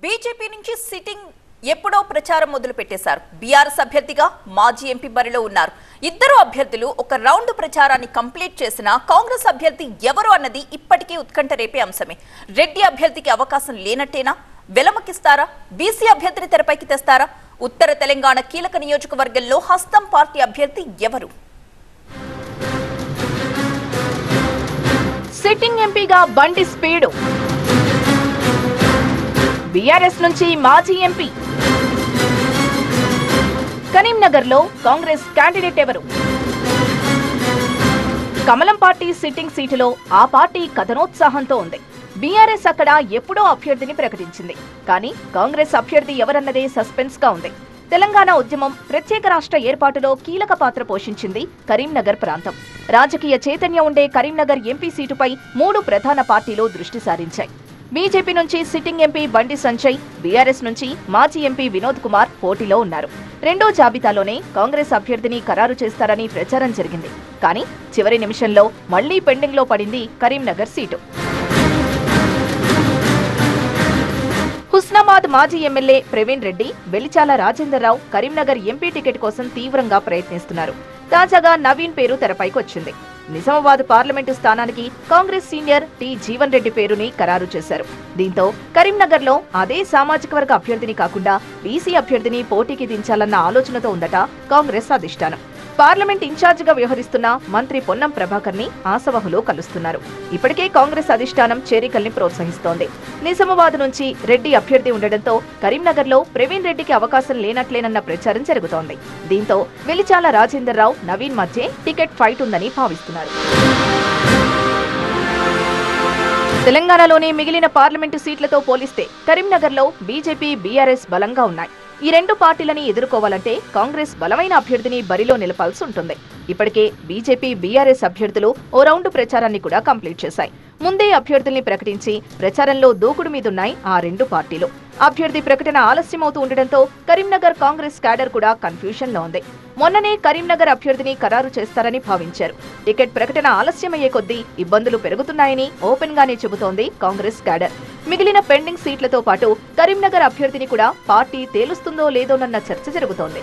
BJP నుంచి sitting ఎప్పుడో ప్రచారం మొదలు పెట్టేశారు బీఆర్ఎస్ అభ్యర్థిగా మాజీ ఎంపీ బరిలో ఉన్నారు. ఇద్దరు అభ్యర్థులు ఒక రౌండ్ ప్రచారాన్ని కంప్లీట్ చేసిన కాంగ్రెస్ అభ్యర్థి ఎవరు అన్నది ఇప్పటికీ ఉత్కంఠ రేపే అంశమే. రెడ్డి అభ్యర్థికి అవకాశం లేనట్టేనా? వెలమకిస్తారా బీసీ అభ్యర్థిని తెరపైకి తెస్తారా? ఉత్తర తెలంగాణ కీలక నియోజకవర్గంలో హస్తం పార్టీ అభ్యర్థి ఎవరు? సిట్టింగ్ ఎంపీగా బండి స్పీడు. బీఆర్ఎస్ నుంచి మాజీ ఎంపీ. కరీంనగర్లో కాంగ్రెస్ క్యాండిడేట్ ఎవరు? కమలం పార్టీ సిట్టింగ్ సీటులో ఆ పార్టీ కథనోత్సాహంతో ఉంది. బీఆర్ఎస్ అక్కడ ఎప్పుడో అభ్యర్థిని ప్రకటించింది. కానీ కాంగ్రెస్ అభ్యర్థి ఎవరన్నదే సస్పెన్స్గా ఉంది. తెలంగాణ ఉద్యమం ప్రత్యేక రాష్ట్ర ఏర్పాటులో కీలక పాత్ర పోషించింది కరీంనగర్ ప్రాంతం. రాజకీయ చైతన్యం ఉండే కరీంనగర్ ఎంపీ సీటుపై మూడు ప్రధాన పార్టీలు దృష్టి సారించాయి. బీజేపీ నుంచి sitting MP Bandi Sanjay BRS నుంచి మాజీ ఎంపీ వినోద్ కుమార్ పోటీలో ఉన్నారు. రెండో జాబితాలోనే కాంగ్రెస్ అభ్యర్థిని ఖరారు చేస్తారని ప్రచారం జరిగింది. కానీ చివరి నిమిషంలో మళ్ళీ పెండింగ్లో పడింది కరీంనగర్ సీటు. హుస్నాబాద్ మాజీ MLA Praveen Reddy Velichala Rajender Rao Karimnagar MP ticket కోసం తీవ్రంగా ప్రయత్నిస్తున్నారు. తాజాగా నవీన్ పేరు తెరపైకి వచ్చింది. నిజామాబాద్ పార్లమెంటు స్థానానికి కాంగ్రెస్ సీనియర్ టి జీవన్ రెడ్డి పేరుని ఖరారు చేశారు. దీంతో కరీంనగర్లో అదే సామాజిక వర్గ అభ్యర్థిని కాకుండా బీసీ అభ్యర్థిని పోటీకి దించాలన్న ఆలోచనతో ఉందట కాంగ్రెస్ అధిష్టానం. పార్లమెంట్ ఇన్ఛార్జిగా వ్యవహరిస్తున్న మంత్రి పొన్నం ప్రభాకర్ని ఆసవహులో కలుస్తున్నారు. ఇప్పటికే కాంగ్రెస్ అధిష్టానం చేరికల్ని ప్రోత్సహిస్తోంది. నిజామాబాద్ నుంచి రెడ్డి అభ్యర్థి ఉండడంతో కరీంనగర్లో ప్రవీణ్ రెడ్డికి అవకాశం లేనట్లేనన్న ప్రచారం జరుగుతోంది. దీంతో వెలిచాల రాజేందర్ రావు నవీన్ మధ్య టికెట్ ఫైట్ ఉందని భావిస్తున్నారు. తెలంగాణలోని మిగిలిన పార్లమెంటు సీట్లతో పోలిస్తే కరీంనగర్లో బీజేపీ బీఆర్ఎస్ బలంగా ఉన్నాయి. ఈ రెండు పార్టీలని ఎదుర్కోవాలంటే కాంగ్రెస్ బలమైన అభ్యర్థిని బరిలో నిలపాల్సి ఉంటుంది. ఇప్పటికే బీజేపీ బీఆర్ఎస్ అభ్యర్థులు ఓ రౌండ్ ప్రచారాన్ని కూడా కంప్లీట్ చేశాయి. ముందే అభ్యర్థుల్ని ప్రకటించి ప్రచారంలో దూకుడు మీదున్నాయి ఆ రెండు పార్టీలు. అభ్యర్థి ప్రకటన ఆలస్యమవుతూ ఉండడంతో కరీంనగర్ కాంగ్రెస్ క్యాడర్ కూడా కన్ఫ్యూషన్లో ఉంది. మొన్ననే కరీంనగర్ అభ్యర్థిని ఖరారు చేస్తారని భావించారు. టికెట్ ప్రకటన ఆలస్యమయ్యే కొద్దీ ఇబ్బందులు పెరుగుతున్నాయని ఓపెన్ గానే చెబుతోంది కాంగ్రెస్ క్యాడర్. మిగిలిన పెండింగ్ సీట్లతో పాటు కరీంనగర్ అభ్యర్థిని కూడా పార్టీ తేలుస్తుందో లేదోనన్న చర్చ జరుగుతోంది.